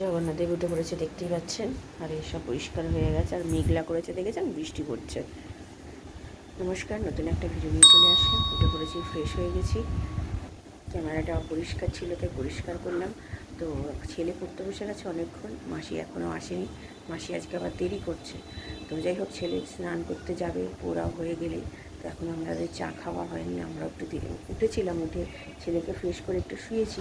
জগন্নাথ দেব উঠে পড়েছে, দেখতেই পাচ্ছেন। আর এসব পরিষ্কার হয়ে গেছে, আর মেঘলা করেছে, দেখেছেন? বৃষ্টি পড়ছে। নমস্কার, নতুন একটা ভিডিও নিয়ে চলে আসলাম। উঠে পড়েছি ফ্রেশ হয়ে গেছি। ক্যামেরাটা অপরিষ্কার ছিল, তাই পরিষ্কার করলাম। তো ছেলে পড়তে বসে গেছে অনেকক্ষণ, মাসি এখনও আসেনি। মাসি আজকে আবার দেরি করছে। তো যাই হোক, ছেলে স্নান করতে যাবে ওরাও হয়ে গেলেই তো এখন আমাদের চা খাওয়া হয়নি, আমরা একটু উঠেছিলাম, উঠে ছেলেকে ফ্রেশ করে একটু শুয়েছি,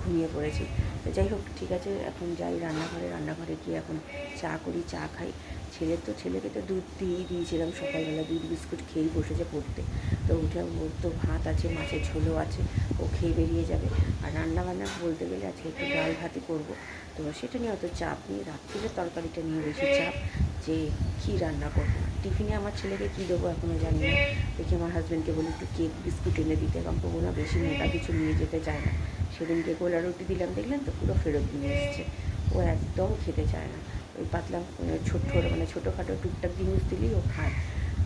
ঘুমিয়ে পড়েছি। তো যাই হোক, ঠিক আছে, এখন যাই রান্নাঘরে রান্নাঘরে গিয়ে এখন চা করি, চা খাই। ছেলের তো, ছেলেকে তো দুধ দিয়েই দিয়েছিলাম, সকালবেলা দুধ বিস্কুট খেয়েই বসেছে পড়তে। তো উঠে, ওর তো ভাত আছে, মাছের ঝোলও আছে, ও খেয়ে বেরিয়ে যাবে। আর রান্না বান্না বলতে গেলে আজকে একটু ডাল ভাতই করব। তো সেটা নিয়ে অত চাপ নিয়ে রাত্রিরে তরকারিটা নিয়ে বেশি চাপ যে কী রান্না করব। টিফিনে আমার ছেলেকে কী দেবো এখনও জানি না। দেখি আমার হাজব্যান্ডকে বলি, একটু কেক বিস্কুট এনে দিতে এবং তবু না বেশি মোটা, কিছু নিয়ে যেতে চায় না। সেদিনকে গোলা রুটি দিলাম, দেখলেন তো পুরো ফেরত নিয়ে এসছে। ও একদম খেতে চায় না। ওই পাতলা মানে ছোট্ট মানে ছোটোখাটো টুকটাক জিনিস দিলেই ও খায়।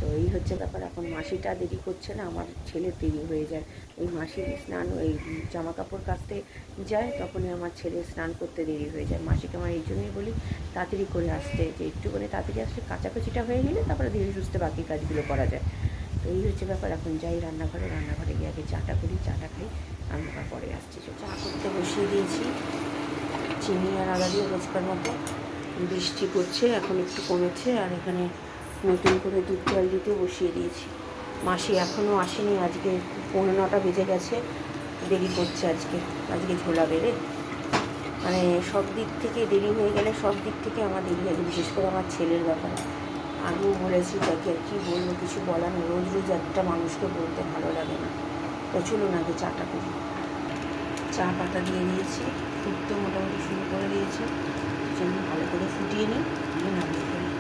তো এই হচ্ছে ব্যাপার। এখন মাসিটা দেরি করছে না, আমার ছেলে দেরি হয়ে যায়। ওই মাসির স্নান ওই জামা কাপড় কাচতে যায়, তখনই আমার ছেলে স্নান করতে দেরি হয়ে যায়। মাসিকে আমার এই জন্যই বলি, তাড়াতাড়ি করে আসতে, যে একটুখানি তাড়াতাড়ি আসলে কাচাকাচিটা হয়ে গেলে তারপরে ধীরে সুস্থে বাকি কাজগুলো করা যায়। তো এই হচ্ছে ব্যাপার। এখন যাই রান্নাঘরে রান্নাঘরে গিয়ে আগে চাটা করি, চাটা খাই, রান্নাঘর পরে আসছি। চা করতে বসিয়ে দিয়েছি, চিনি আর আদা দিয়ে রোজকার মতো। বৃষ্টি পড়ছে, এখন একটু কমেছে, আর এখানে নতুন করে দুধ জল দিতে বসিয়ে দিয়েছি। মাসি এখনও আসেনি, আজকে পৌনে নটা বেজে গেছে, দেরি করছে আজকে আজকে ঝোলা বেড়ে। মানে সব দিক থেকে দেরি হয়ে গেলে সব দিক থেকে আমার দেরি আছে, বিশেষ করে আমার ছেলের ব্যাপারে। আগেও বলেছি তাকে আর কী বলব, কিছু বলার নেই। রোজ রোজ একটা মানুষকে বলতে ভালো লাগে না। তো চলুন আগে চাটা করি। চা পাতা দিয়ে দিয়েছি, ফুটতে মোটামুটি শুরু করে দিয়েছি। ভালো করে ফুটিয়ে নিই দিয়ে নামিয়ে ফেলি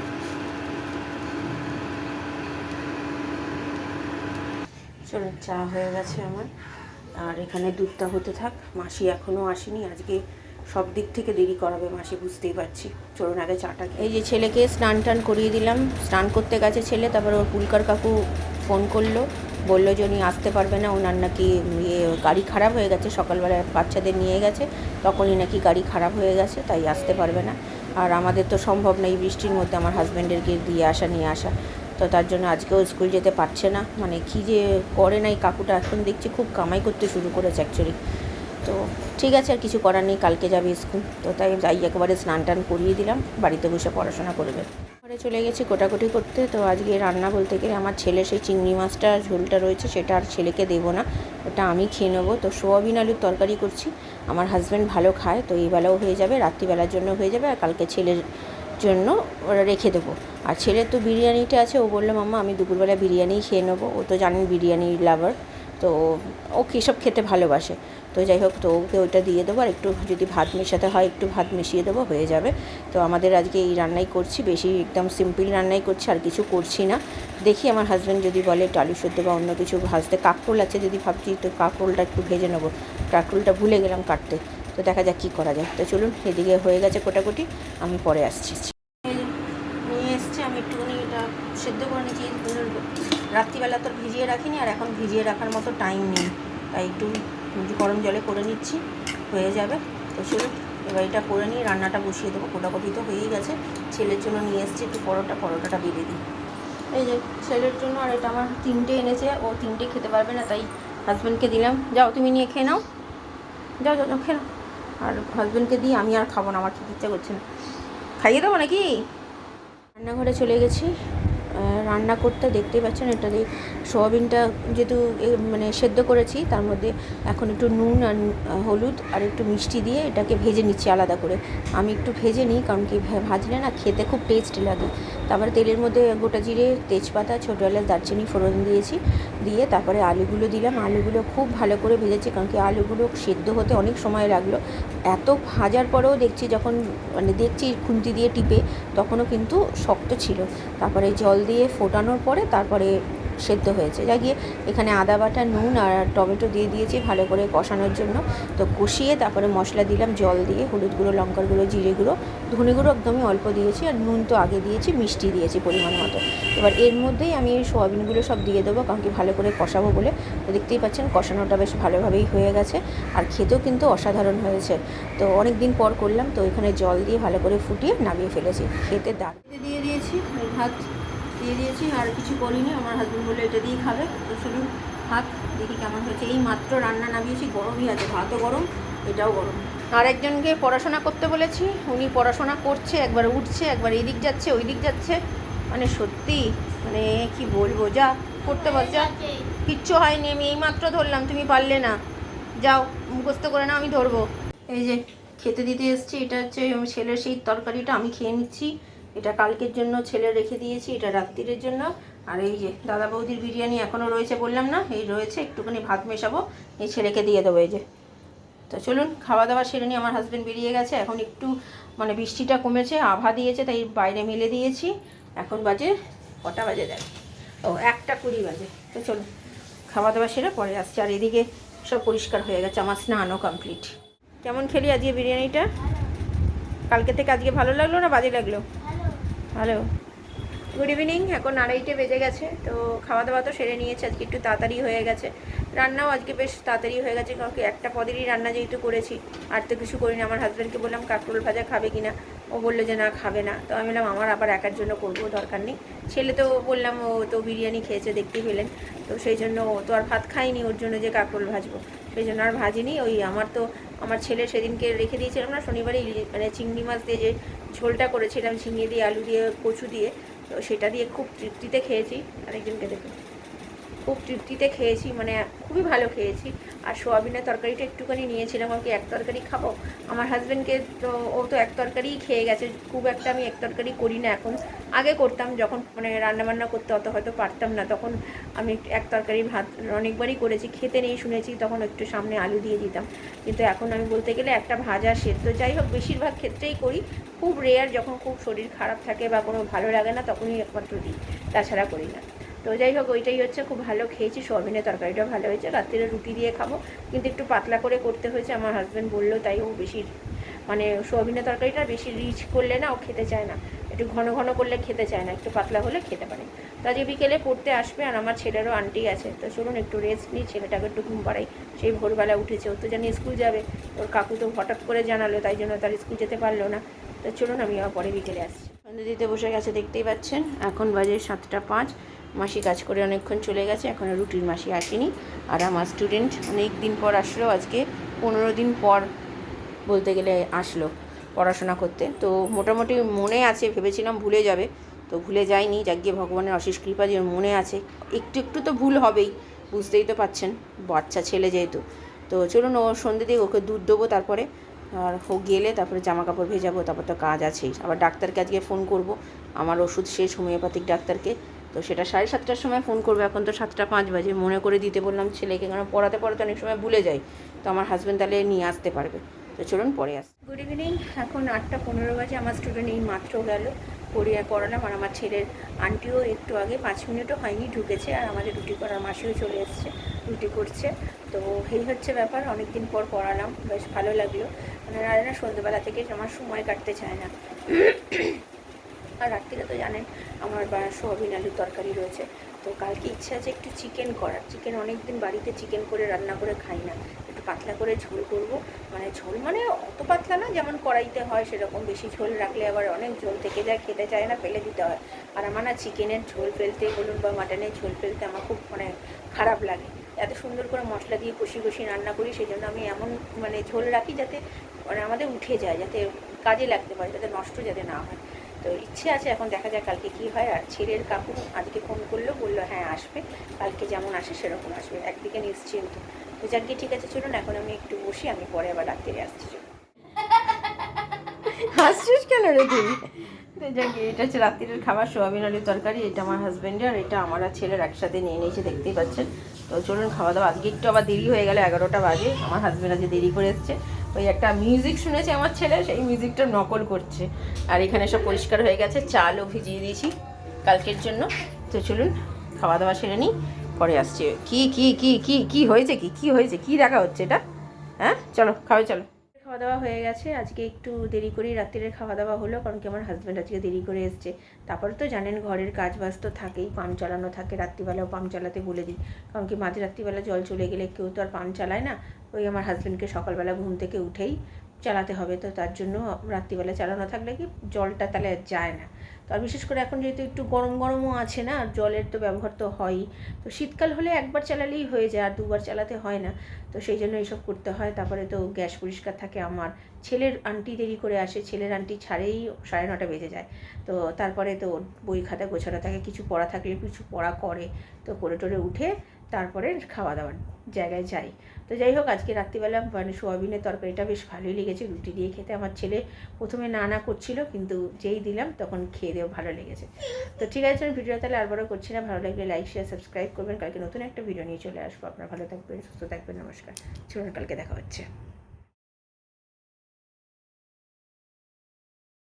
চলুন চা হয়ে গেছে আমার। আর এখানে দুধটা হতে থাক। মাসি এখনও আসেনি। আজকে সব দিক থেকে দেরি করাবে মাসি, বুঝতেই পারছি। চলুন আগে চাটা এই যে ছেলেকে স্নান টান করিয়ে দিলাম। স্নান করতে গেছে ছেলে, তারপর ওর পুলকার কাকু ফোন করল। বলল যে উনি আসতে পারবে না, ওনার নাকি ইয়ে গাড়ি খারাপ হয়ে গেছে। সকালবেলা বাচ্চাদের নিয়ে গেছে। তখনই নাকি গাড়ি খারাপ হয়ে গেছে, তাই আসতে পারবে না। আর আমাদের তো সম্ভব না এই বৃষ্টির মধ্যে আমার হাজব্যান্ডেরকে দিয়ে আসা, নিয়ে আসা। তো তার জন্য আজকেও স্কুল যেতে পারছে না। মানে কী যে করে না, এই কাকুটা এখন দেখছি খুব কামাই করতে শুরু করেছে অ্যাকচুয়ালি তো ঠিক আছে, আর কিছু করার নেই, কালকে যাবে স্কুল। তো তাই যাই, একেবারে স্নান টান করিয়ে দিলাম, বাড়িতে বসে পড়াশোনা করবে। ঘরে চলে গেছি কোটাকুটি করতে, তো আজকে রান্না বলতে গেলে আমার ছেলে, সেই চিংড়ি মাছটা, ঝোলটা রয়েছে, সেটা আর ছেলেকে দেবো না। ওটা আমি খেয়ে নেব। তো সোয়াবিন আলুর তরকারি করছি। আমার হাজব্যান্ড ভালো খায়, তো এইবেলাও হয়ে যাবে, রাত্রিবেলার জন্য হয়ে যাবে, আর কালকে ছেলের জন্য ওরা রেখে দেবো। আর ছেলের তো বিরিয়ানিটা আছে, ও বলল, মাম্মা, আমি দুপুরবেলা বিরিয়ানিই খেয়ে নেব। ও তো জানেন বিরিয়ানি লাভার তো ও সব খেতে ভালোবাসে। তো যাই হোক, তো ওকে ওইটা দিয়ে দেবো, আর একটু যদি ভাত মেশাতে হয়, একটু ভাত মিশিয়ে দেবো, হয়ে যাবে। তো আমাদের আজকে এই রান্নাই করছি, বেশি একদম সিম্পল রান্নাই করছি, আর কিছু করছি না। দেখি আমার হাজব্যান্ড যদি বলে, একটু আলু সেদ্ধ বা অন্য কিছু ভাজতে, কাঁকরোল আছে যদি ভাবছি, তো কাঁকরোলটা একটু ভেজে নেব। কাঁকরোলটা ভুলে গেলাম কাটতে। তো দেখা যাক কী করা যায়। তো চলুন, এদিকে হয়ে গেছে কোটাকুটি, আমি পরে আসছি নিয়ে এসছে আমি একটুখানি এটা সেদ্ধ করে নিয়েছি রাত্রিবেলা তো ভিজিয়ে রাখিনি, আর এখন ভিজিয়ে রাখার মতো টাইম নেই। তাই একটু গরম জলে করে নিচ্ছি, হয়ে যাবে। তো চলুন, এবার এটা করে নিয়ে রান্নাটা বসিয়ে দেবো। কোটাকুটি তো হয়েই গেছে। ছেলের জন্য নিয়ে এসছি একটু পরোটা, পরোটাটা বেঁধে দিই। এই যে ছেলের জন্য, আর এটা আমার তিনটে এনেছে, ও তিনটে খেতে পারবে না, তাই হাজব্যান্ডকে দিলাম। যাও, তুমি নিয়ে খেয়ে নাও। যাও যাও খেয়ে নাও। আর হাজব্যান্ডকে দিই, আমি আর খাব না, আমার খেতে ইচ্ছা করছে না। খাইয়ে দেবো নাকি? রান্নাঘরে চলে গেছি। রান্না করতে দেখতেই পাচ্ছেন, এটা দিয়ে সোয়াবিনটা যেহেতু মানে সেদ্ধ করেছি, তার মধ্যে এখন একটু নুন আর হলুদ আর একটু মিষ্টি দিয়ে এটাকে ভেজে নিচ্ছি আলাদা করে। আমি একটু ভেজে নিই, কারণ কি ভাজলে না খেতে খুব টেস্ট লাগে। তারপরে তেলের মধ্যে গোটা জিরে, তেজপাতা, ছোটো এলাচ, দারচিনি, ফোড়ন দিয়েছি, দিয়ে তারপরে আলুগুলো দিলাম। আলুগুলো খুব ভালো করে ভেজেছি, কারণ কি আলুগুলো সেদ্ধ হতে অনেক সময় লাগল। এত ভাজার পরেও দেখছি যখন মানে দেখছি খুন্তি দিয়ে টিপে তখনও কিন্তু শক্ত ছিল। তারপরে জল দিয়ে ফোটানোর পরে তারপরে সেদ্ধ হয়েছে। যা গিয়ে এখানে আদা বাটা, নুন আর টমেটো দিয়ে দিয়েছি ভালো করে কষানোর জন্য। তো কষিয়ে তারপরে মশলা দিলাম, জল দিয়ে হলুদ গুঁড়ো, লঙ্কার গুঁড়ো, জিরে গুঁড়ো। ধনে গুঁড়ো একদমই অল্প দিয়েছি আর নুন তো আগে দিয়েছি, মিষ্টি দিয়েছি পরিমাণ মতো। এবার এর মধ্যেই আমি এই সোয়াবিনগুলো সব দিয়ে দেবো কারণ কি ভালো করে কষাবো বলে। তো দেখতেই পাচ্ছেন কষানোটা বেশ ভালোভাবেই হয়ে গেছে আর খেতেও কিন্তু অসাধারণ হয়েছে। তো অনেক দিন পর করলাম, তো এখানে জল দিয়ে ভালো করে ফুটিয়ে নামিয়ে ফেলেছি। খেতে দাঁড় দিয়ে দিয়েছি ভাত। দিয়ে দিয়েছি, আর কিছু করিনি আমার হাজব্যান্ড বলে এটা দিয়েই খাবে। তো শুধু ভাত, দেখি কেমন হয়েছে। এই মাত্র রান্না নামিয়েছি, গরমই আছে, ভাতও গরম, এটাও গরম। আর একজনকে পড়াশোনা করতে বলেছি, উনি পড়াশোনা করছে, একবার উঠছে, একবার এদিক যাচ্ছে ওই দিক যাচ্ছে। মানে সত্যি মানে কি বলব, যা, করতে বল যা। কিচ্ছু হয়নি, আমি এই মাত্র ধরলাম, তুমি পারলে না। যাও, মুখস্থ করে না আমি ধরবো। এই যে, খেতে দিতে এসছি, এটা হচ্ছে, ছেলের সেই তরকারিটা, আমি খেয়ে নিচ্ছি। এটা কালকের জন্য ছেলে রেখে দিয়েছি, এটা রাত্রিরের জন্য। আর এই যে দাদা বৌদির বিরিয়ানি এখনও রয়েছে বললাম না, এই রয়েছে, একটুখানি ভাত মেশাবো, এই ছেলেকে দিয়ে দেবো এই যে। তো চলুন খাওয়া দাওয়া সেরে নিয়ে আমার হাজব্যান্ড বেরিয়ে গেছে, এখন একটু মানে বৃষ্টিটা কমেছে, আভা দিয়েছে, তাই বাইরে মেলে দিয়েছি। এখন বাজে কটা বাজে দেখ। ও, একটা কুড়ি বাজে। তো চলুন খাওয়া দাওয়া সেরে পরে আসছে। আর এদিকে সব পরিষ্কার হয়ে গেছে, আমার স্নানও কমপ্লিট কেমন খেলি আজকে বিরিয়ানিটা? কালকে থেকে আজকে ভালো লাগল না বাজে লাগল? ভালো গুড ইভিনিং এখন আড়াইটে বেজে গেছে, তো খাওয়া দাওয়া তো সেরে নিয়েছে, আজকে একটু তাড়াতাড়ি হয়ে গেছে। রান্নাও আজকে বেশ তাড়াতাড়ি হয়ে গেছে, কারণ একটা পদেরই রান্না যেহেতু করেছি, আর তো কিছু করিনি, আমার হাজব্যান্ডকে বললাম কাঁকরোল ভাজা খাবে কিনা। ও বলল যে, না, খাবে না। তো আমি বললাম, আমার আবার একার জন্য করব, দরকার নেই। ছেলে তো বললাম, ও তো বিরিয়ানি খেয়েছে দেখতেই পেলেন। তো সেই জন্য ও তো আর ভাত খায়নি, ওর জন্য যে কাঁকরোল ভাজবো। সেই জন্য আর ভাজিনি, ওই আমার তো, আমার ছেলে সেদিনকে রেখে দিয়েছিলাম না, শনিবারে মানে চিংড়ি মাছ দিয়ে যে ঝোলটা করেছিলাম, ঝিঙে দিয়ে, আলু দিয়ে, কচু দিয়ে, তো সেটা দিয়ে খুব তৃপ্তিতে খেয়েছি। আরেকজনকে দেখুন খুব তৃপ্তিতে খেয়েছি মানে খুবই ভালো খেয়েছি। আর সোয়াবিনের তরকারিটা একটুখানি নিয়েছিলাম আর কি এক তরকারি খাব? আমার হাজব্যান্ডকে তো, ও তো এক তরকারিই খেয়ে গেছে, খুব একটা আমি এক তরকারি করি না এখন। আগে করতাম, যখন মানে রান্নাবান্না করতে অত হয়তো পারতাম না, তখন আমি এক তরকারি ভাত অনেকবারই করেছি, খেতে নেই শুনেছি, তখন একটু সামনে আলু দিয়ে দিতাম। কিন্তু এখন আমি বলতে গেলে একটা ভাজা সেদ্ধ, যাই হোক, বেশিরভাগ ক্ষেত্রেই করি। খুব রেয়ার যখন খুব শরীর খারাপ থাকে বা কোনো ভালো লাগে না, তখনই একমাত্র দিই, তাছাড়া করি না। তো যাই হোক, ওইটাই হচ্ছে, খুব ভালো খেয়েছি সোয়াবিনের তরকারিটা ভালো হয়েছে। রাত্রিরে রুটি দিয়ে খাব, কিন্তু একটু পাতলা করে করতে হয়েছে। আমার হাজব্যান্ড বলল, তাই ও বেশি মানে সোয়াবিনের তরকারিটা বেশি রিচ করলে না, ও খেতে চায় না। একটু ঘন ঘন করলে খেতে চায় না, একটু পাতলা হলে খেতে পারে। তো আজকে বিকেলে পড়তে আসবে, আর আমার ছেলেরও আন্টি আছে। তো চলুন, একটু রেস্ট নিই, ছেলেটাকে একটু ঘুম পাড়াই। সেই ভোরবেলা উঠেছে, ও তো জানি স্কুল যাবে। ওর কাকু তো হঠাৎ করে জানালো, তাই জন্য তার স্কুল যেতে পারল না। তো চলুন, আমি আবার পরে বিকেলে আসছি। সন্ধ্যে দিতে বসে গেছে, দেখতেই পাচ্ছেন, এখন বাজে সাতটা পাঁচ। মাসি কাজ করে অনেকক্ষণ চলে গেছে এখনও রুটির মাসি আসেনি। আর আমার স্টুডেন্ট অনেক দিন পর আসলো, আজকে পনেরো দিন পর বলতে গেলে আসলো পড়াশোনা করতে। তো মোটামুটি মনে আছে, ভেবেছিলাম ভুলে যাবে, তো ভুলে যায়নি যাক গিয়ে ভগবানের অশেষ কৃপা যে মনে আছে। একটু একটু তো ভুল হবেই, বুঝতেই তো পাচ্ছেন, বাচ্চা ছেলে যেহেতু। তো চলুন, ও সন্ধ্যে দিয়ে ওকে দুধ দেবো তারপরে। আর ও গেলে তারপরে জামা কাপড় ভেজাবো, তারপর তো কাজ আছেই। আবার ডাক্তারকে আজকে ফোন করব। আমার ওষুধ শেষ, হোমিওপ্যাথিক ডাক্তারকে। তো সেটা সাড়ে সাতটার সময় ফোন করবে, এখন তো সাতটা পাঁচ বাজে। মনে করে দিতে বললাম ছেলেকে, কারণ পড়াতে পড়াতে অনেক সময় ভুলে যাই। তো আমার হাজব্যান্ড তাহলে নিয়ে আসতে পারবে। তো চলুন পরে আস। গুড ইভিনিং এখন আটটা পনেরো বাজে, আমার স্টুডেন্ট এই মাত্র গেল পড়িয়ে পড়ালাম আর আমার ছেলের আন্টিও একটু আগে পাঁচ মিনিটও হয়নি, ঢুকেছে, আর আমাদের রুটি করার মাসিও চলে এসছে, রুটি করছে। তো এই হচ্ছে ব্যাপার অনেক দিন পর পড়ালাম, বেশ ভালো লাগল। মানে আর না সন্ধ্যেবেলা থেকে আমার সময় কাটতে চায় না। আর রাত্রিরে তো জানেন, আমার বা সোয়াবিন আলুর তরকারি রয়েছে। তো কালকে ইচ্ছা আছে একটু চিকেন করার। চিকেন অনেক দিন বাড়িতে চিকেন করে রান্না করে খাই না। একটু পাতলা করে ঝোল করব। মানে ঝোল মানে অত পাতলা না, যেমন কড়াইতে হয় সেরকম বেশি ঝোল রাখলে আবার অনেক ঝোল থেকে যায়, খেতে চায় না, ফেলে দিতে হয়। আর আমার না চিকেনের ঝোল ফেলতে, বলুন বা মাটনের ঝোল ফেলতে আমার খুব মানে খারাপ লাগে। এত সুন্দর করে মশলা দিয়ে কষি কষি রান্না করি সেই জন্য আমি এমন মানে ঝোল রাখি যাতে মানে আমাদের উঠে যায়, যাতে কাজে লাগতে পারে, যাতে নষ্ট যাতে না হয়। তো ইচ্ছে আছে, এখন দেখা যাক কালকে কি হয়। আর ছেলের কাকু আজকে ফোন করল, বলল হ্যাঁ আসবে। কালকে যেমন আসে, সেরকম আসবে। একদিকে নিশ্চিন্ত। তো যাক গিয়ে ঠিক আছে, চলুন, এখন আমি একটু বসি, আমি পরে আবার রাত্রিরে আসছি। হাসছিস কেন রে তুই? যাক, এটা হচ্ছে রাত্রির খাবার, সোয়াবিন, আলুর তরকারি। এটা আমার হাজব্যান্ডের আর এটা আমার আর ছেলের একসাথে নিয়ে নিয়েছে, দেখতেই পাচ্ছেন। তো চলুন, খাওয়া দাওয়া। আজকে একটু আবার দেরি হয়ে গেল, এগারোটা বাজে। আমার হাজব্যান্ড আজকে দেরি করে এসছে। ওই একটা মিউজিক শুনেছে আমার ছেলে, সেই মিউজিকটা নকল করছে। আর এখানে সব পরিষ্কার হয়ে গেছে চালও ভিজিয়ে দিয়েছি কালকের জন্য। তো চলুন খাওয়া দাওয়া সেরে নিই, পরে আসছি। কি কি কি কি কি হয়েছে কি? কি হয়েছে? কি দেখা হচ্ছে এটা? হ্যাঁ? চলো খাওয়াই চলো। খাওয়া দাওয়া হয়ে গেছে। আজকে একটু দেরি করেই রাত্রিরের খাওয়া দাওয়া হলো, কারণ কি আমার হাজব্যান্ড আজকে দেরি করে এসছে। তারপরে তো জানেন ঘরের কাজ বাজ তো থাকেই, পাম্প চালানো থাকে, রাত্রিবেলাও পাম্প চালাতে বলে দিই। কারণ কি মাঝ রাত্রিবেলা জল চলে গেলে কেউ তো আর পাম্প চালায় না। ওই আমার হাজব্যান্ডকে সকালবেলা ঘুম থেকে উঠেই চালাতে হবে। তো তার জন্য রাত্রিবেলা চালানো থাকলে কি জলটা তাহলে যায় না। তো আর বিশেষ করে এখন যেহেতু একটু গরম গরমও আছে না, জলের তো ব্যবহার তো হয়ই। তো শীতকাল হলে একবার চালালেই হয়ে যায়, আর দুবার চালাতে হয় না। তো সেই জন্য এইসব করতে হয়। তারপরে তো গ্যাস পরিষ্কার থাকে আমার। ছেলের আন্টি দেরি করে আসে, ছেলের আন্টি ছাড়েই সাড়ে নটা বেজে যায়। তো তারপরে তো বই খাতা গোছানো থাকে, কিছু পড়া থাকলে কিছু পড়া করে। তো করে টোরে উঠে তারপরে খাওয়া দাওয়ার জায়গায় যাই। তো যাই হোক, আজকে রাত্রিবেলা মানে সোয়াবিনের তরকারিটা বেশ ভালোই লেগেছে। রুটি দিয়ে খেতে আমার ছেলে প্রথমে না না করছিল, কিন্তু যেই দিলাম তখন খেয়ে দেও ভালো লেগেছে। তো ঠিক আছে, আমি ভিডিও তাহলে আর বড় করছি না। ভালো লাগলে লাইক শেয়ার সাবস্ক্রাইব করবেন। কালকে নতুন একটা ভিডিও নিয়ে চলে আসব। আপনার ভালো থাকবেন, সুস্থ থাকবেন, নমস্কার। চলুন, কালকে দেখা হচ্ছে।